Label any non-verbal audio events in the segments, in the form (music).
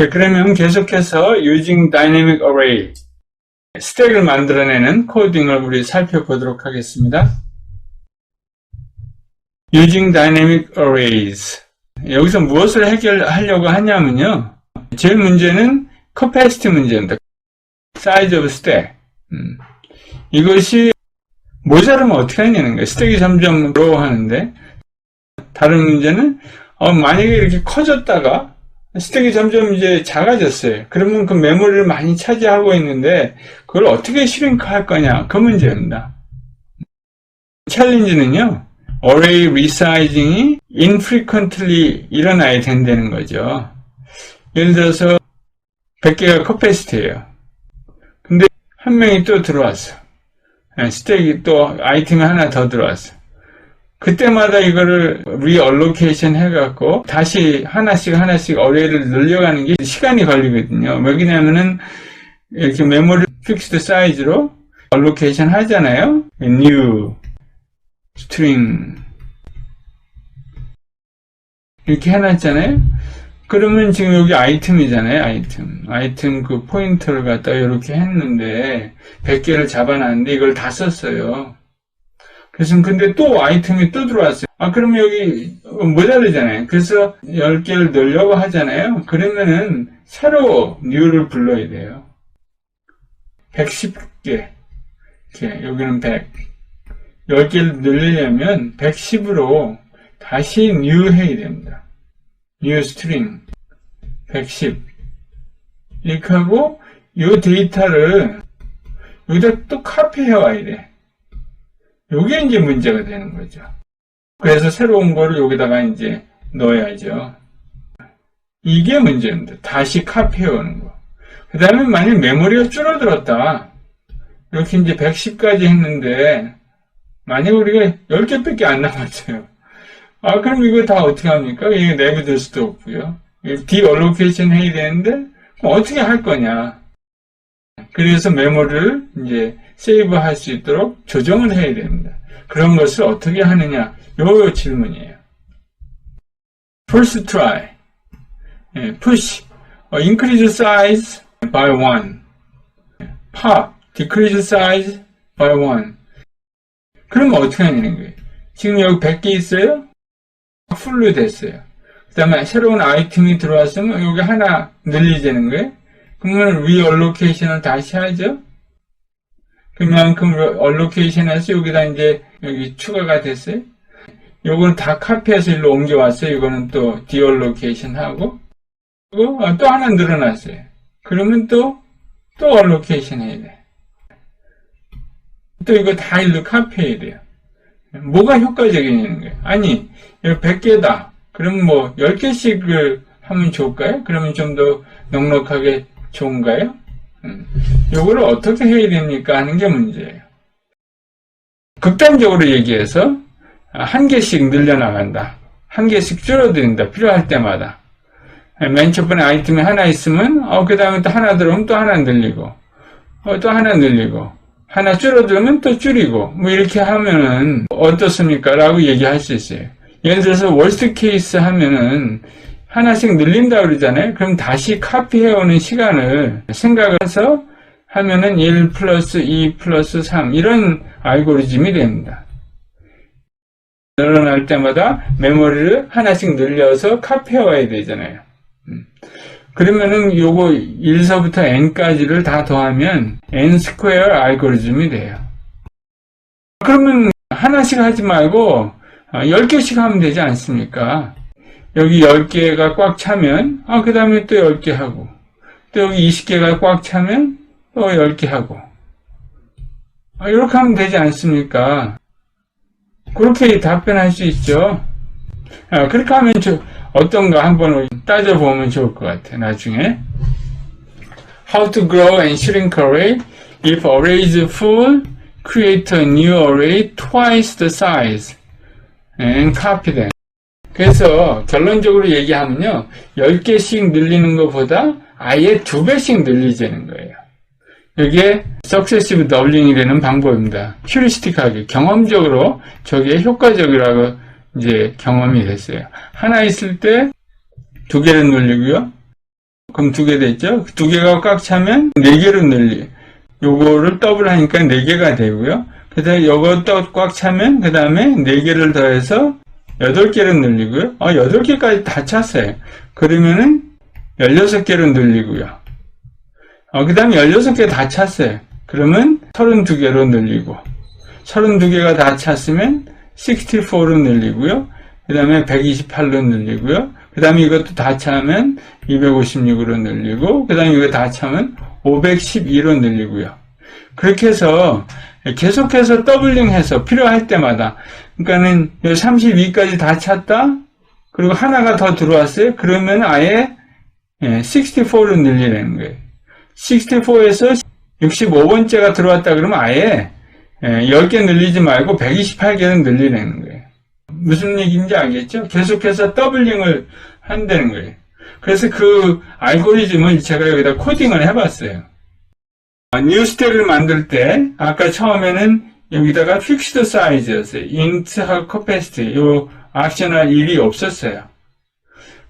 예, 그러면 계속해서 using dynamic array 스택을 만들어내는 코딩을 우리 살펴보도록 하겠습니다. using dynamic arrays 여기서 무엇을 해결하려고 하냐면요. 제일 문제는 capacity 문제입니다. size of stack 음. 이것이 모자르면 어떻게 하냐는 거예요. 스택이 점점 로 하는데 다른 문제는 어, 만약에 이렇게 커졌다가 스택이 점점 이제 작아졌어요. 그러면 그 메모리를 많이 차지하고 있는데 그걸 어떻게 슈링크할 거냐 그 문제입니다. 챌린지는요. array resizing이 infrequently 일어나야 된다는 거죠. 예를 들어서 100개가 커패시티예요. 근데 한 명이 또 들어왔어. 예, 스택이 또 아이템이 하나 더 들어왔어. 그때마다 이거를 리얼로케이션 해갖고 다시 하나씩 하나씩 어레이를 늘려가는 게 시간이 걸리거든요. 왜냐면은 이렇게 메모리 픽스드 사이즈로 얼로케이션 하잖아요. new string 이렇게 해놨잖아요. 그러면 지금 여기 아이템이잖아요, 아이템. 아이템 그 포인터를 갖다 이렇게 했는데 100개를 잡아놨는데 이걸 다 썼어요. 그래서 근데 또 아이템이 또 들어왔어요. 아, 그러면 여기 모자르잖아요. 그래서 10개를 넣으려고 하잖아요. 그러면은 새로 new를 불러야 돼요. 110개. 이렇게 여기는 100. 10개를 늘리려면 110으로 다시 new 해야 됩니다. new string 110 이렇게 하고 이 데이터를 여기다 또 카피해 와야 돼. 요게 이제 문제가 되는 거죠. 그래서 새로운 거를 여기다가 이제 넣어야죠. 이게 문제입니다. 다시 카피해 오는 거. 그 다음에 만약 메모리가 줄어들었다. 이렇게 이제 110까지 했는데 만약 우리가 10개밖에 안 남았어요. 아, 그럼 이거 다 어떻게 합니까? 이거 내비둘 수도 없고요. 디얼로케이션 해야 되는데, 어떻게 할 거냐? 그래서 메모리를 이제 세이브 할 수 있도록 조정을 해야 됩니다. 그런 것을 어떻게 하느냐? 요 질문이에요. First try. 예, push. 어, increase size by one. pop. decrease size by one. 그러면 어떻게 하냐는 거예요. 지금 여기 100개 있어요? 풀로 됐어요. 그 다음에 새로운 아이템이 들어왔으면 여기 하나 늘리자는 거예요. 그러면 리얼로케이션을 다시 하죠. 그만큼 얼로케이션해서 여기다 이제 여기 추가가 됐어요. 요거는 다 카피해서 일로 옮겨왔어요. 이거는 또 디얼로케이션 하고 그리고 또 하나 늘어났어요. 그러면 또 또 얼로케이션 해야 돼. 또 이거 다 일로 카피해야 돼요. 뭐가 효과적이냐는 거예요. 아니, 여기 100개다. 그럼 뭐 10개씩을 하면 좋을까요? 그러면 좀 더 넉넉하게 좋은가요? 음. 요거를 어떻게 해야 됩니까? 하는 게 문제예요. 극단적으로 얘기해서 한 개씩 늘려나간다. 한 개씩 줄어든다. 필요할 때마다. 맨 첫 번에 아이템이 하나 있으면, 어, 그 다음에 또 하나 들어오면 또 하나 늘리고, 어, 또 하나 늘리고, 하나 줄어들면 또 줄이고 뭐 이렇게 하면은 어떻습니까? 라고 얘기할 수 있어요. 예를 들어서 월스트 케이스 하면은 하나씩 늘린다 그러잖아요. 그럼 다시 카피해오는 시간을 생각을 해서 하면은 1 플러스 2 플러스 3 이런 알고리즘이 됩니다. 늘어날 때마다 메모리를 하나씩 늘려서 카피해와야 되잖아요. 음. 그러면은 요거 1서부터 n까지를 다 더하면 n 스퀘어 알고리즘이 돼요. 그러면 하나씩 하지 말고 10개씩 하면 되지 않습니까? 여기 10개가 꽉 차면 아, 그 다음에 또 10개 하고 또 여기 20개가 꽉 차면 또 10개 하고 아, 이렇게 하면 되지 않습니까? 그렇게 답변할 수 있죠. 아, 그렇게 하면 저, 어떤가 한번 따져보면 좋을 것 같아요. 나중에. How to grow and shrink array. If array is full, create a new array twice the size and copy them. 그래서 결론적으로 얘기하면요. 10개씩 늘리는 것보다 아예 2배씩 늘리자는 거예요. 이게 successive doubling이 되는 방법입니다. 휴리스틱하게 경험적으로 저게 효과적이라고 이제 경험이 됐어요. 하나 있을 때 두 개를 늘리고요. 그럼 두 개 됐죠? 두 개가 꽉 차면 네 개로 늘리. 요거를 더블 하니까 네 개가 되고요. 요거 또꽉 차면 그 다음에 네 개를 더해서 여덟 개로 늘리고요. 아, 여덟 개까지 다 찼어요. 그러면은 열여섯 개로 늘리고요. 어, 그 다음에 16개 다 찼어요. 그러면 32개로 늘리고, 32개가 다 찼으면 64로 늘리고요. 그 다음에 128로 늘리고요. 그 다음에 이것도 다 차면 256으로 늘리고, 그 다음에 이거 다 차면 512로 늘리고요. 그렇게 해서 계속해서 더블링 해서 필요할 때마다, 그러니까는 32까지 다 찼다? 그리고 하나가 더 들어왔어요? 그러면 아예 64로 늘리라는 거예요. 64에서 65번째가 들어왔다 그러면 아예 10개 늘리지 말고 128개는 늘리라는 거예요. 무슨 얘기인지 알겠죠? 계속해서 더블링을 한다는 거예요. 그래서 그 알고리즘을 제가 여기다 코딩을 해봤어요. 뉴스택을 만들 때 아까 처음에는 여기다가 픽스드 사이즈였어요. 인트하고 커패시티 요 옵셔널 1이 없었어요.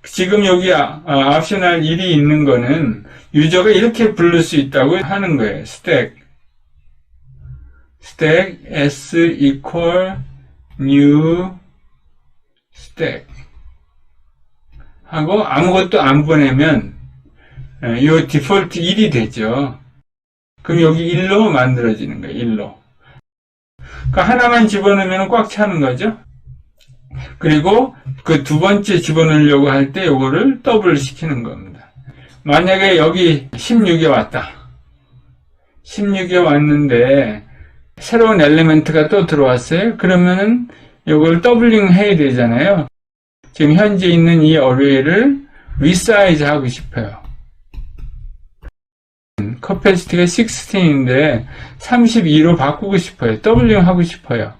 지금 여기 아, 옵셔널 1이 있는 거는 유저가 이렇게 부를 수 있다고 하는 거예요. stack stack s equal new stack 하고 아무것도 안 보내면 이 디폴트 1이 되죠. 그럼 여기 1로 만들어지는 거예요. 1로. 그 하나만 집어넣으면 꽉 차는 거죠. 그리고 그 두 번째 집어넣으려고 할 때 요거를 더블 시키는 겁니다. 만약에 여기 16에 왔다. 16에 왔는데 새로운 엘리멘트가 또 들어왔어요. 그러면은 요걸 더블링 해야 되잖아요. 지금 현재 있는 이 어레이를 리사이즈 하고 싶어요. 커패시티가 16인데 32로 바꾸고 싶어요. 더블링 하고 싶어요.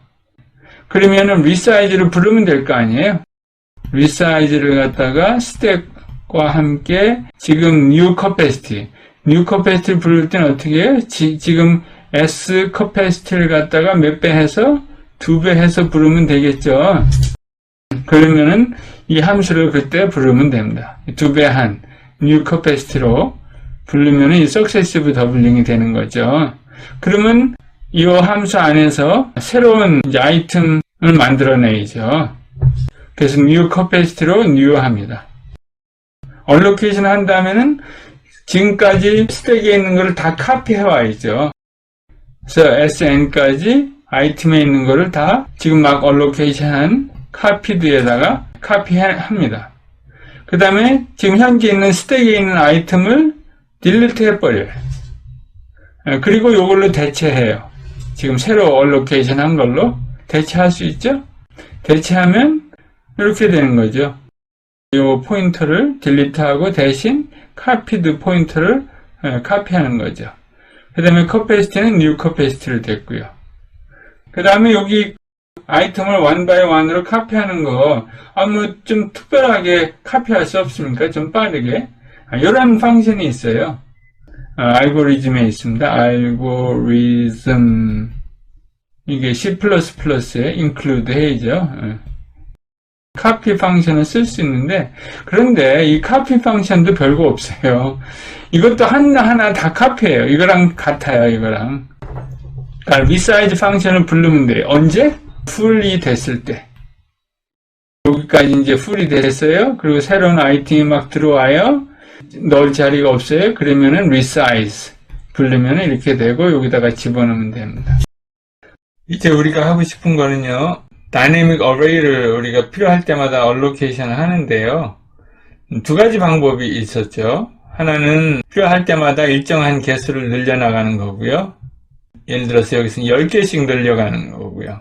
그러면은 리사이즈를 부르면 될 거 아니에요? 리사이즈를 갖다가 스택과 함께 지금 뉴 커패시티 뉴 커패시티를 부를 때는 어떻게 해요? 지, 금 S 커패시티를 갖다가 몇 배 해서 두 배 해서 부르면 되겠죠. 그러면은 이 함수를 그때 부르면 됩니다. 두 배한뉴 커패시티로 부르면 이 석세시브 더블링이 되는 거죠. 그러면 이 함수 안에서 새로운 아이템을 만들어내죠. 그래서 new capacity로 new 합니다. 얼로케이션 한 다음에는 지금까지 스택에 있는 것을 다 카피해 와야죠. 그래서 sn까지 아이템에 있는 것을 다 지금 막 얼로케이션 한 카피드에다가 카피합니다. 그 다음에 지금 현재 있는 스택에 있는 아이템을 딜리트 해버려요. 그리고 이걸로 대체해요. 지금 새로 얼로케이션 한 걸로 대체할 수 있죠? 대체하면 이렇게 되는 거죠. 이 포인터를 딜리트하고 대신 카피드 포인터를 카피하는 거죠. 그 다음에 커패시티는 뉴 커패시티를 됐고요. 그 다음에 여기 아이템을 원 바이 원으로 카피하는 거, 아, 뭐, 좀 특별하게 카피할 수 없습니까? 좀 빠르게. 아, 이런 펑션이 있어요. 아, 알고리즘에 있습니다. 알고리즘. 이게 C++에 include 해야죠. 카피 펑션을 쓸 수 있는데, 그런데 이 카피 펑션도 별거 없어요. 이것도 하나하나 다 카피예요. 이거랑 같아요, 이거랑. 그러니까 리사이즈 펑션을 부르면 돼요. 언제? 풀이 됐을 때. 여기까지 이제 풀이 됐어요. 그리고 새로운 아이템이 막 들어와요. 넣을 자리가 없어요. 그러면은 resize 부르면 이렇게 되고 여기다가 집어넣으면 됩니다. 이제 우리가 하고 싶은 거는요. 다이내믹 어레이를 우리가 필요할 때마다 얼로케이션을 하는데요. 두 가지 방법이 있었죠. 하나는 필요할 때마다 일정한 개수를 늘려나가는 거고요. 예를 들어서 여기서 10개씩 늘려가는 거고요.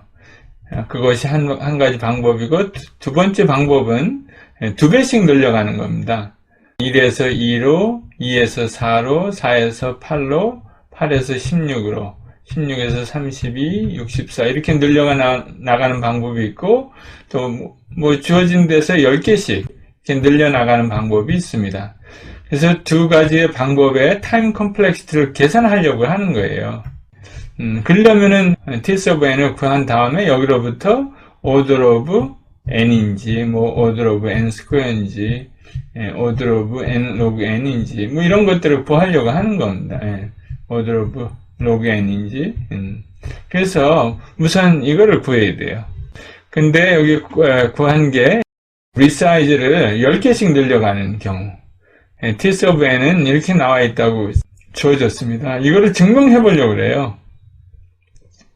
그것이 한, 한 가지 방법이고 두 번째 방법은 두 배씩 늘려가는 겁니다. 1에서 2로, 2에서 4로, 4에서 8로, 8에서 16으로, 16에서 32, 64 이렇게 늘려가 나, 가는 방법이 있고 또 뭐 주어진 데서 10개씩 이렇게 늘려 나가는 방법이 있습니다. 그래서 두 가지의 방법의 타임 컴플렉시티를 계산하려고 하는 거예요. 음, 그러려면은 t of n을 구한 다음에 여기로부터 order of n인지 뭐 order of n 스퀘어인지 예, order of n log n인지 뭐 이런 것들을 구하려고 하는 겁니다. 예, order of log n인지 음. 그래서 우선 이거를 구해야 돼요. 근데 여기 구한 게 리사이즈를 10개씩 늘려가는 경우 예, t's of n은 이렇게 나와 있다고 주어졌습니다. 이거를 증명해 보려고 그래요.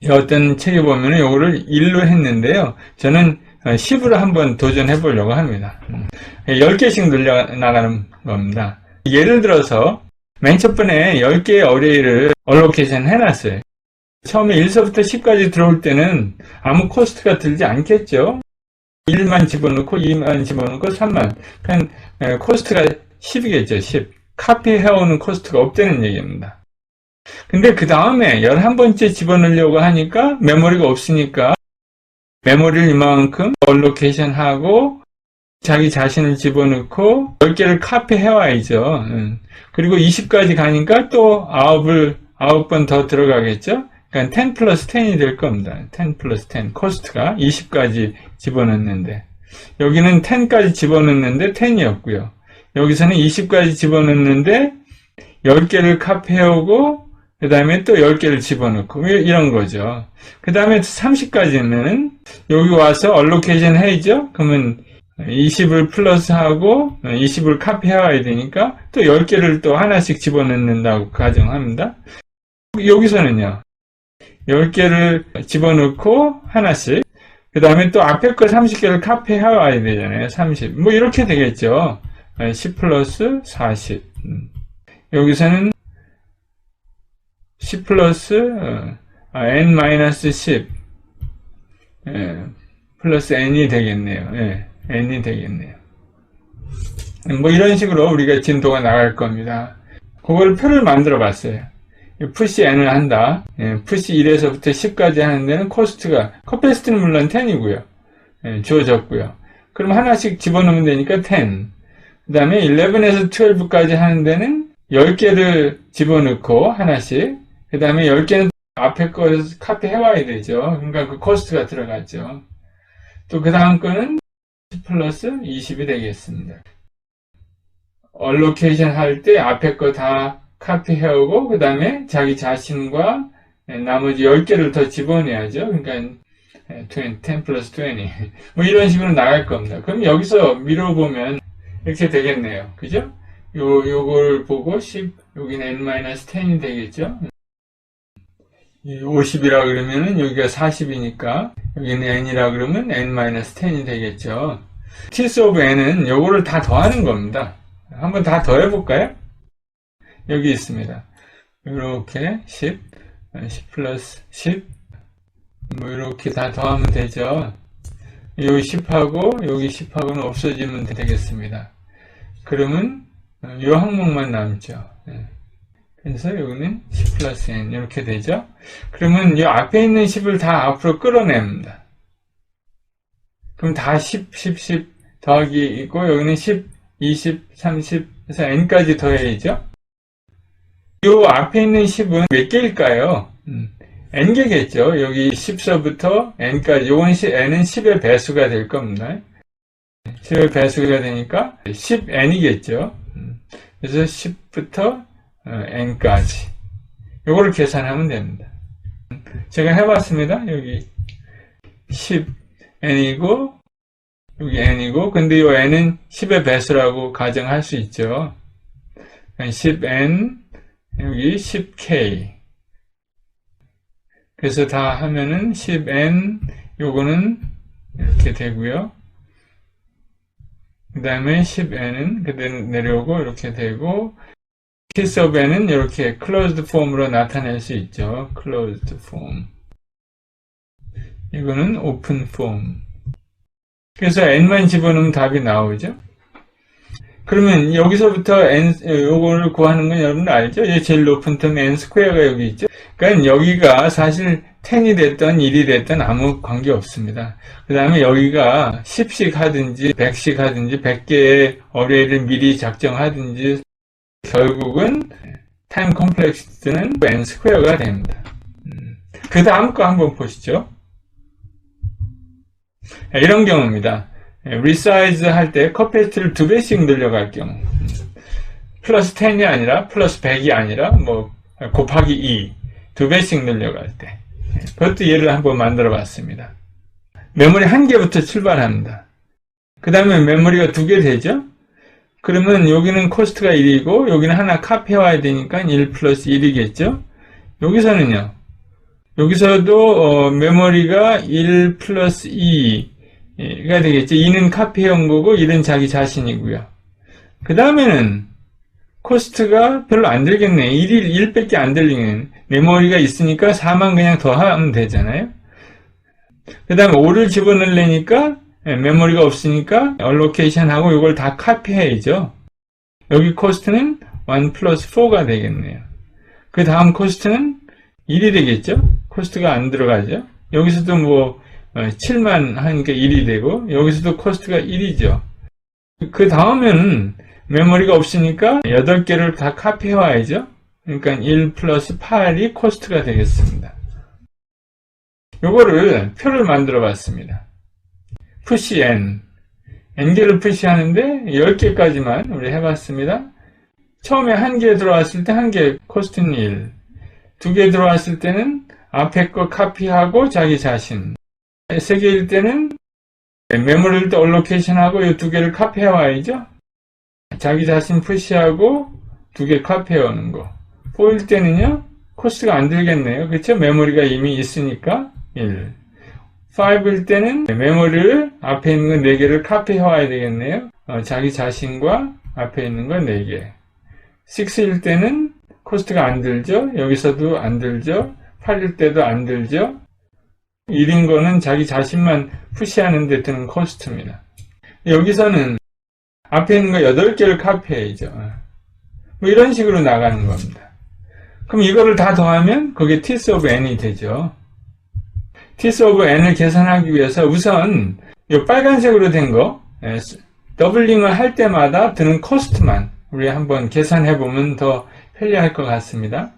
이 어떤 책에 보면 이거를 1로 했는데요. 저는 10으로 한번 도전해 보려고 합니다. 음, 10개씩 늘려나가는 겁니다. 예를 들어서 맨 첫 번에 10개의 어레이를 얼로케이션 해놨어요. 처음에 1서부터 10까지 들어올 때는 아무 코스트가 들지 않겠죠. 1만 집어넣고 2만 집어넣고 3만. 그냥 에, 코스트가 10이겠죠. 10. 카피해오는 코스트가 없다는 얘기입니다. 근데 그 다음에 11번째 집어넣으려고 하니까 메모리가 없으니까 메모리를 이만큼 얼로케이션 하고 자기 자신을 집어넣고 10개를 카피해 와야죠. 음. 그리고 20까지 가니까 또 9을 9번 더 들어가겠죠. 그러니까 10 플러스 10이 될 겁니다. 10 플러스 10 코스트가 20까지 집어넣는데 여기는 10까지 집어넣는데 10이었고요. 여기서는 20까지 집어넣는데 10개를 카피해 오고 그 다음에 또 10개를 집어넣고 이- 이런 거죠. 그 다음에 30까지는 여기 와서 얼로케이션 해야죠. 그러면 20을 플러스하고 20을 카피해와야 되니까 또 10개를 또 하나씩 집어넣는다고 가정합니다. 여기서는요. 10개를 집어넣고 하나씩 그 다음에 또 앞에 거 30개를 카피해와야 되잖아요. 30. 뭐 이렇게 되겠죠. 10 플러스 40. 음. 여기서는 10 플러스 어, 아, n 마이너스 10 예, 플러스 n이 되겠네요. 예, n이 되겠네요. 뭐 이런 식으로 우리가 진도가 나갈 겁니다. 그걸 표를 만들어 봤어요. 푸시 n을 한다. 예, 푸시 1에서부터 10까지 하는 데는 코스트가 커패시티는 물론 10이고요. 예, 주어졌고요. 그럼 하나씩 집어넣으면 되니까 10. 그 다음에 11에서 12까지 하는 데는 10개를 집어넣고 하나씩 그 다음에 10개는 앞에 거 카피 해와야 되죠. 그러니까 그 코스트가 들어갔죠. 또 그 다음 거는 10 플러스 20이 되겠습니다. 얼로케이션 할 때 앞에 거 다 카피 해오고 그 다음에 자기 자신과 나머지 10개를 더 집어내야죠. 그러니까 20, 10 플러스 20. 뭐 이런 식으로 나갈 겁니다. 그럼 여기서 밀어보면 이렇게 되겠네요. 그죠? 요, 요걸 보고 10, 여기는 n-10이 되겠죠? 50이라 그러면은 여기가 40이니까 여기는 n이라 그러면 n-10이 되겠죠. t's of n은 요거를 다 더하는 겁니다. 한번 다 더해 볼까요? 여기 있습니다. 이렇게 10, 10 플러스 10, 뭐 이렇게 다 더하면 되죠. 여기 10하고 여기 10하고는 없어지면 되겠습니다. 그러면 이 항목만 남죠. 예. 그래서 여기는 10 플러스 n 이렇게 되죠. 그러면 이 앞에 있는 10을 다 앞으로 끌어냅니다. 그럼 다 10, 10, 10 더하기 있고 여기는 10, 20, 30 해서 n까지 더해야죠. 이 앞에 있는 10은 몇 개일까요? 음, n개겠죠. 여기 10서부터 n까지 요건 n은 10의 배수가 될 겁니다. 10의 배수가 되니까 10n이겠죠. 그래서 10부터 n까지 요거를 계산하면 됩니다. 제가 해봤습니다. 여기 10n이고 여기 n이고 근데 이 n은 10의 배수라고 가정할 수 있죠. 10n 여기 10k 그래서 다 하면은 10n 요거는 이렇게 되고요. 그 다음에 10n은 그대로 내려오고 이렇게 되고 n은 이렇게 closed form으로 나타낼 수 있죠. closed form 이거는 open form 그래서 n만 집어넣으면 답이 나오죠. 그러면 여기서부터 n 요거를 구하는 건 여러분 알죠? 이 제일 높은 텀 n 스퀘어가 여기 있죠. 그러니까 여기가 사실 10이 됐던 1이 됐던 아무 관계 없습니다. 그 다음에 여기가 10씩 하든지 100씩 하든지 100개의 어레이를 미리 작정하든지 결국은 타임 컴플렉스는 n 스퀘어가 됩니다. 그 다음 거 한번 보시죠. 이런 경우입니다. 리사이즈 할 때 커패시티를 두 배씩 늘려갈 경우 음, 플러스 10이 아니라 플러스 100이 아니라 뭐 곱하기 2 두 배씩 늘려갈 때 예, 그것도 예를 한번 만들어 봤습니다. 메모리 한 개부터 출발합니다. 그 다음에 메모리가 두 개 되죠? 그러면 여기는 코스트가 1이고 여기는 하나 카피해와야 되니까 1 플러스 1이겠죠? 여기서는요. 여기서도 어, 메모리가 1 플러스 2가 되겠죠. 2는 카피해온 거고 1은 자기 자신이고요. 그 다음에는 코스트가 별로 안 들겠네. 1이 1밖에 안 들리는 메모리가 있으니까 4만 그냥 더하면 되잖아요. 그 다음에 5를 집어넣으려니까 예, 메모리가 없으니까 얼로케이션하고 이걸 다 카피해야죠. 여기 코스트는 1 플러스 4가 되겠네요. 그 다음 코스트는 1이 되겠죠? 코스트가 안 들어가죠? 여기서도 뭐 7만 하니까 1이 되고 여기서도 코스트가 1이죠. 그 다음에는 메모리가 없으니까 8개를 다 카피해 와야죠. 그러니까 1 플러스 8이 코스트가 되겠습니다. 요거를 표를 만들어 봤습니다. 푸시 n n개를 푸시하는데 10개까지만 우리 해봤습니다. 처음에 한 개 들어왔을 때 한 개 코스트는 1 두 개 들어왔을 때는 앞에 거 카피하고 자기 자신 세 개일 때는 메모리를 또 얼로케이션하고 이 두 개를 카피해 와야죠. 자기 자신 푸시하고 두 개 카피해 오는 거. 4일 때는요, 코스트가 안 들겠네요. 그쵸? 메모리가 이미 있으니까 1. 5일 때는 메모리를 앞에 있는 거 4개를 카피해 와야 되겠네요. 어, 자기 자신과 앞에 있는 거 4개. 6일 때는 코스트가 안 들죠? 여기서도 안 들죠? 8일 때도 안 들죠? 1인 거는 자기 자신만 푸시하는 데 드는 코스트입니다. 여기서는 앞에 있는 거 8개를 카피해야죠. 뭐 이런 식으로 나가는 겁니다. 그럼 이거를 다 더하면 그게 t's of n이 되죠. T's of n을 계산하기 위해서 우선 이 빨간색으로 된 거, 예, 더블링을 할 때마다 드는 코스트만 우리 한번 계산해 보면 더 편리할 것 같습니다.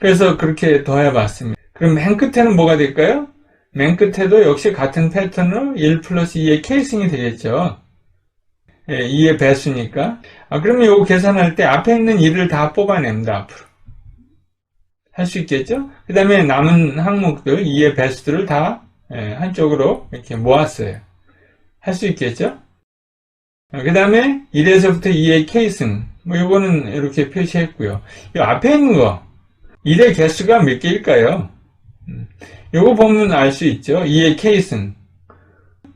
그래서 그렇게 더해 봤습니다. 그럼 맨 끝에는 뭐가 될까요? 맨 끝에도 역시 같은 패턴으로 1 플러스 2의 케이싱이 되겠죠. 예, 2의 배수니까. 아, 그러면 이거 계산할 때 앞에 있는 1을 다 뽑아냅니다, 앞으로. 할 수 있겠죠? 그 다음에 남은 항목들, 2의 배수들을 다 예, 한쪽으로 이렇게 모았어요. 할 수 있겠죠? 그 다음에 1에서부터 2의 케이승. 뭐, 요거는 이렇게 표시했고요. 이 앞에 있는 거. 1의 개수가 몇 개일까요? 음, 요거 보면 알 수 있죠. 2의 케이승.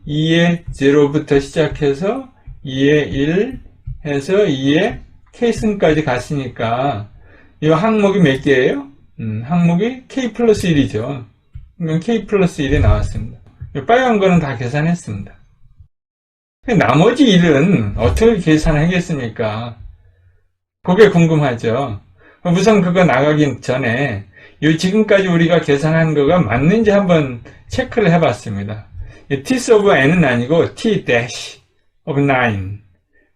2의 0부터 시작해서 2의 1 해서 2의 케이승까지 갔으니까 이 항목이 몇 개예요? 음, 항목이 k 플러스 1이죠. 그러면 k 플러스 1이 나왔습니다. 이 빨간 거는 다 계산했습니다. 나머지 1은 어떻게 계산하겠습니까? 그게 궁금하죠. 우선 그거 나가기 전에 이 지금까지 우리가 계산한 거가 맞는지 한번 체크를 해봤습니다. t's of n은 아니고 t dash of 9.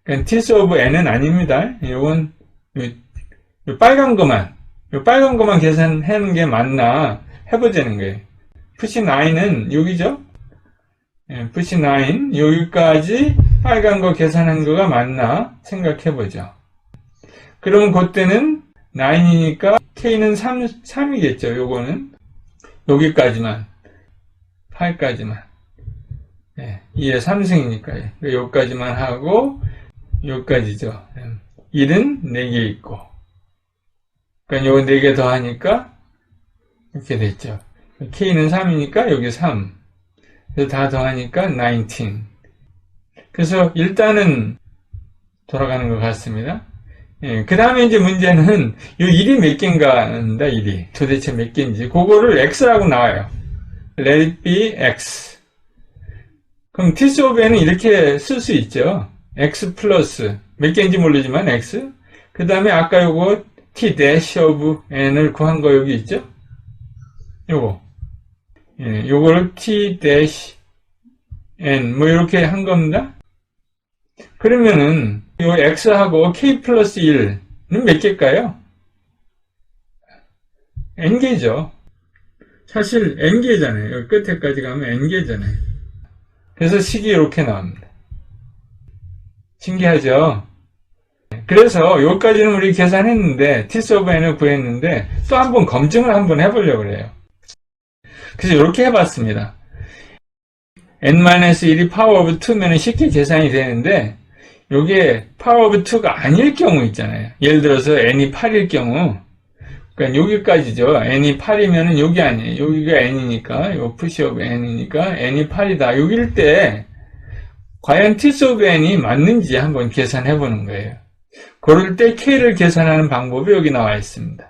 그러니까 t's of n은 아닙니다. 이건 이 빨간 거만 이 빨간 거만 계산하는 게 맞나 해보자는 거예요. 푸시 9은 여기죠? 예, 푸시 9 여기까지 빨간 거 계산한 거가 맞나 생각해보죠. 그러면 그때는 9이니까 K는 3, 3이겠죠. 요거는 여기까지만 8까지만 예, 2의 3승이니까요. 여기까지만 하고 여기까지죠. 1은 4개 있고 그러니까 요거 4개 더하니까 이렇게 됐죠. K는 3이니까 여기 3 그래서 다 더하니까 19 그래서 일단은 돌아가는 것 같습니다. 예, 그 다음에 이제 문제는 이 일이 몇 개인가 한다, 일이. 도대체 몇 개인지. 그거를 x라고 나와요. let it be x. 그럼 t's of n은 이렇게 쓸 수 있죠. x 플러스, 몇 개인지 모르지만 x. 그 다음에 아까 요거 t dash of n을 구한 거 여기 있죠? 요거. 예, 요거를 t dash n, 뭐 이렇게 한 겁니다. 그러면은 이 x하고 k 플러스 1은 몇 개일까요? n개죠. 사실 n개잖아요. 여기 끝에까지 가면 n개잖아요. 그래서 식이 이렇게 나옵니다. 신기하죠? 그래서 여기까지는 우리 계산했는데 t스 오브 n을 구했는데 또 한 번 검증을 한번 해보려고 그래요. 그래서 이렇게 해봤습니다. n-1이 파워 오브 2면 쉽게 계산이 되는데 요게 파워 오브 2가 아닐 경우 있잖아요. 예를 들어서 n이 8일 경우 그러니까 여기까지죠. n이 8이면은 여기 아니에요. 여기가 n이니까 요 푸시 오브 n이니까 n이 8이다. 여기일 때 과연 t스 오브 n이 맞는지 한번 계산해 보는 거예요. 그럴 때 k를 계산하는 방법이 여기 나와 있습니다.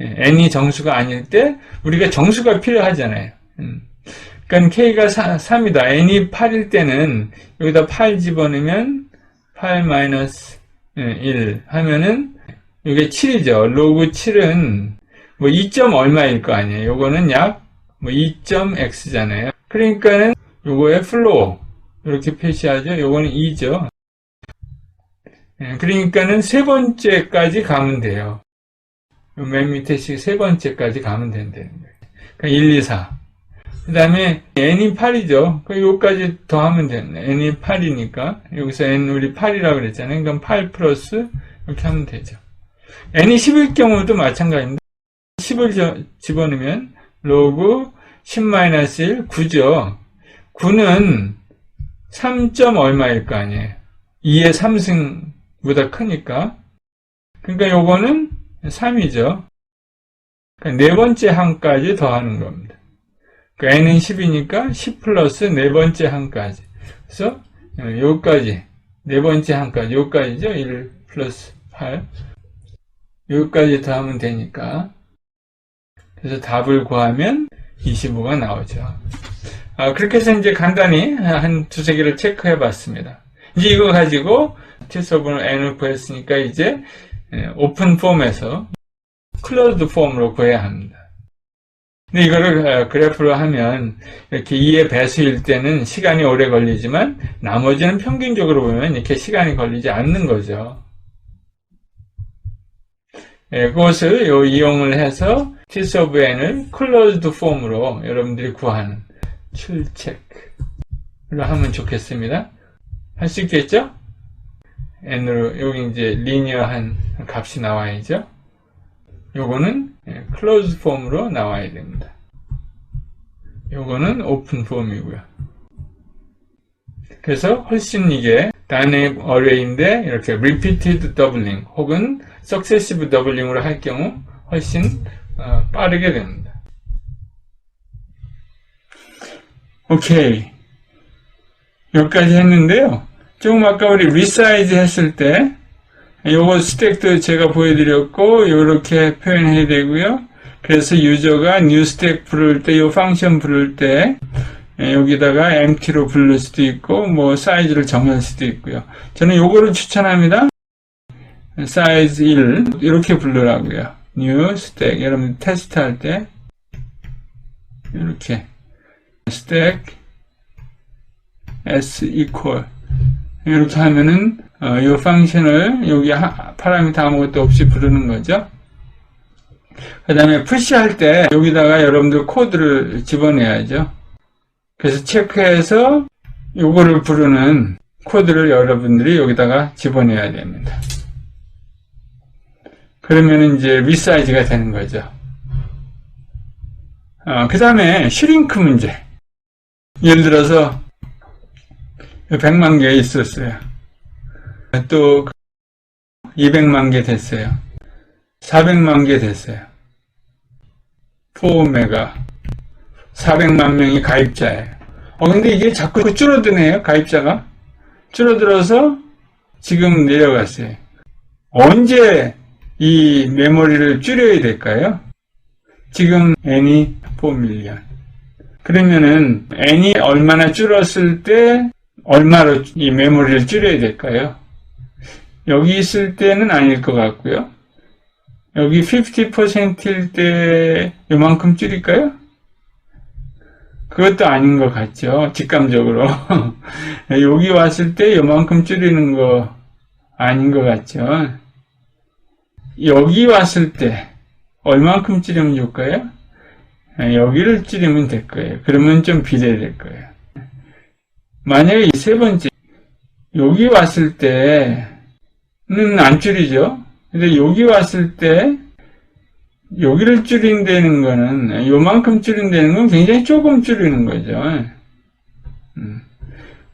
예, n이 정수가 아닐 때 우리가 정수가 필요하잖아요. 음. 그러니까 k가 3, 이다 n이 8일 때는 여기다 8 집어넣으면 8 마이너스 1 하면은 이게 7이죠. 로그 7은 뭐 2점 얼마일 거 아니에요. 요거는 약뭐 2.x잖아요. 그러니까는 요거의 플로우 이렇게 표시하죠. 요거는 2죠. 예, 그러니까는 세 번째까지 가면 돼요. 요맨 밑에 식세 번째까지 가면 된다는 거예요. 그러니까 1, 2, 4. 그 다음에 n이 8이죠. 그 요까지 더하면 되네. n이 8이니까 여기서 n 우리 8이라고 그랬잖아요. 그럼 8 플러스 이렇게 하면 되죠. n이 10일 경우도 마찬가지인데 10을 집어넣으면 로그 10-1 9죠. 9는 3점 얼마일 거 아니에요. 2의 3승 보다 크니까. 그러니까 요거는 3이죠. 그러니까 네 번째 항까지 더하는 겁니다. 그러니까 n은 10이니까 10 플러스 네 번째 항까지. 그래서 여기까지 네 번째 항까지 여기까지죠. 1 플러스 8 여기까지 더하면 되니까 그래서 답을 구하면 25가 나오죠. 아, 그렇게 해서 이제 간단히 한 두세 개를 체크해 봤습니다. 이제 이거 가지고 t서브는 n을 구했으니까 이제 오픈 폼에서 클로즈드 폼으로 구해야 합니다. 근데 이거를 어, 그래프로 하면 이렇게 2의 배수일 때는 시간이 오래 걸리지만 나머지는 평균적으로 보면 이렇게 시간이 걸리지 않는 거죠. 예, 그것을 요 이용을 해서 오브 n을 클로즈드 폼으로 여러분들이 구하는 출첵으로 하면 좋겠습니다. 할 수 있겠죠? N으로 여기 이제 리니어한 값이 나와야죠. 요거는 클로즈 폼으로 나와야 됩니다. 요거는 오픈 폼이고요. 그래서 훨씬 이게 다이내믹 어레이인데 이렇게 repeated doubling 혹은 successive doubling으로 할 경우 훨씬 어, 빠르게 됩니다. 오케이. 여기까지 했는데요. 조금 아까 우리 리사이즈 했을 때 요거 스택도 제가 보여드렸고 이렇게 표현해야 되고요. 그래서 유저가 new 스택 부를 때, 요 펑션 부를 때 예, 여기다가 empty로 부를 수도 있고 뭐 사이즈를 정할 수도 있고요. 저는 요거를 추천합니다. 사이즈 1 이렇게 부르라고요. new stack 여러분 테스트할 때 이렇게 stack s equal 이렇게 하면은 어, 이 펑션을 여기 하, 파라미터 아무것도 없이 부르는 거죠. 그 다음에 푸시 할 때 여기다가 여러분들 코드를 집어내야죠. 그래서 체크해서 요거를 부르는 코드를 여러분들이 여기다가 집어내야 됩니다. 그러면 이제 리사이즈가 되는 거죠. 어, 그 다음에 슈링크 문제. 예를 들어서 100만 개 있었어요. 또 200만 개 됐어요. 400만 개 됐어요. 4메가 400만 명이 가입자예요. 어 근데 이게 자꾸 줄어드네요. 가입자가 줄어들어서 지금 내려갔어요. 언제 이 메모리를 줄여야 될까요? 지금 n이 4밀리언. 그러면은 n이 얼마나 줄었을 때 얼마로 이 메모리를 줄여야 될까요? 여기 있을 때는 아닐 것 같고요. 여기 50%일 때 요만큼 줄일까요? 그것도 아닌 것 같죠. 직감적으로. (laughs) 여기 왔을 때 요만큼 줄이는 거 아닌 것 같죠. 여기 왔을 때 얼만큼 줄이면 좋을까요? 여기를 줄이면 될 거예요. 그러면 좀 비례될 거예요. 만약에 이 세 번째, 여기 왔을 때는 안 줄이죠. 근데 여기 왔을 때, 여기를 줄인다는 거는, 요만큼 줄인다는 건 굉장히 조금 줄이는 거죠. 음.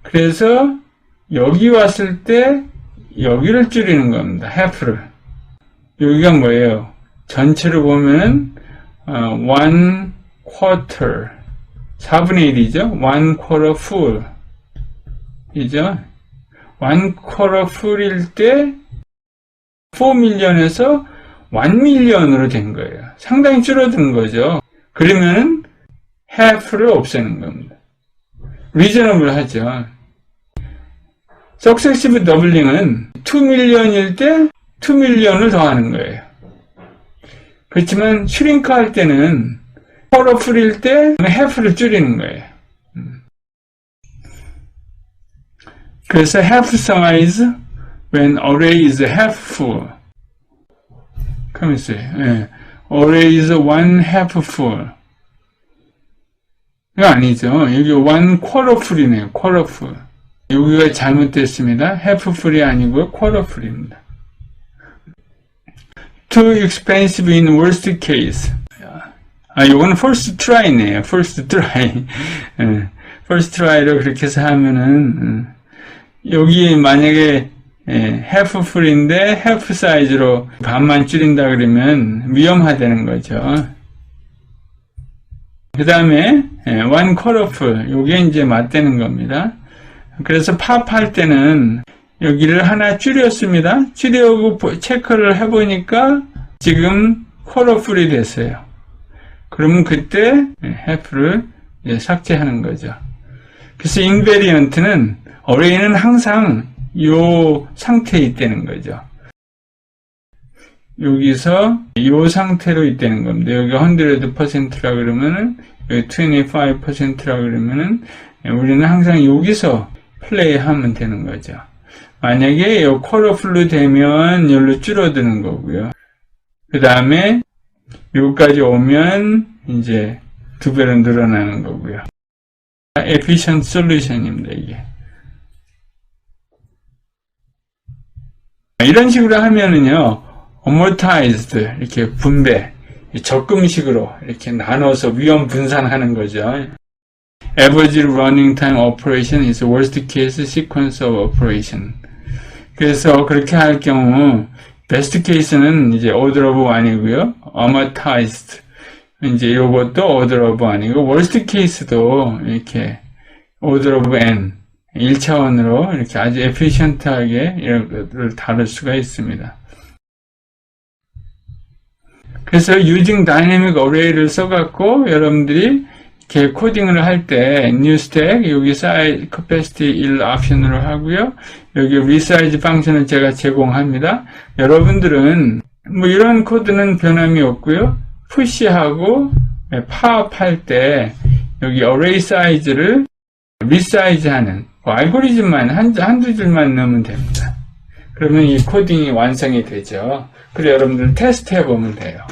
그래서, 여기 왔을 때, 여기를 줄이는 겁니다. half를. 여기가 뭐예요? 전체를 보면, 어, one quarter. 4분의 1이죠? one quarter full. 이죠? quarter full일 때 4million에서 1million으로 된 거예요. 상당히 줄어든 거죠. 그러면은 half를 없애는 겁니다. reasonable 하죠. successive doubling은 2million일 때 2million을 더하는 거예요. 그렇지만 shrink 할 때는 full일 때 half를 줄이는 거예요. 그래서 half size when array is half full. 가만 있어요. 예. array is one half full. 이거 아니죠. 여기 one quarter full이네요. quarter full. 여기가 잘못됐습니다. half full이 아니고 quarter full입니다. too expensive in worst case. 아, 요거는 first try네요. first try. 예. first try로 그렇게 해서 하면은, 음. 여기 만약에 예, half full인데 half 사이즈로 반만 줄인다 그러면 위험하다는 거죠. 그 다음에 예, quarter full 요게 이제 맞대는 겁니다. 그래서 팝할 때는 여기를 하나 줄였습니다. 줄여고 체크를 해보니까 지금 full이 됐어요. 그러면 그때 half를 삭제하는 거죠. 그래서 invariant는 어레이는 항상 요 상태에 있다는 거죠. 여기서 요 상태로 있다는 겁니다. 여기 100%라 그러면은 여기 25%라 그러면은 우리는 항상 여기서 플레이하면 되는 거죠. 만약에 요 쿼러풀로 되면 열로 줄어드는 거고요. 그 다음에 여기까지 오면 이제 두 배로 늘어나는 거고요. Efficient solution입니다, 이게. 이런 식으로 하면은요, amortized, 이렇게 분배, 적금식으로 이렇게 나눠서 위험 분산하는 거죠. average running time operation is worst case sequence of operation. 그래서 그렇게 할 경우, best case는 이제 order of one이고요. amortized. 이제 요것도 order of one이고, worst case도 이렇게 order of n. 1차원으로 이렇게 아주 에피션트하게 이런 것들을 다룰 수가 있습니다. 그래서 using dynamic array를 써갖고 여러분들이 이렇게 코딩을 할 때 new stack 여기 size capacity 1 옵션으로 하고요. 여기 resize 펑션을 제가 제공합니다. 여러분들은 뭐 이런 코드는 변함이 없고요. 푸시하고 파업할 때 여기 array size를 리사이즈 하는 그 알고리즘만 한, 한두 줄만 넣으면 됩니다. 그러면 이 코딩이 완성이 되죠. 그래서 여러분들 테스트 해보면 돼요.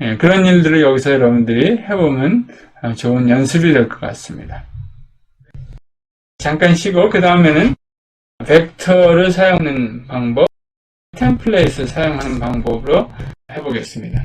예, 그런 일들을 여기서 여러분들이 해보면 좋은 연습이 될 것 같습니다. 잠깐 쉬고 그 다음에는 벡터를 사용하는 방법, 템플레이트를 사용하는 방법으로 해보겠습니다.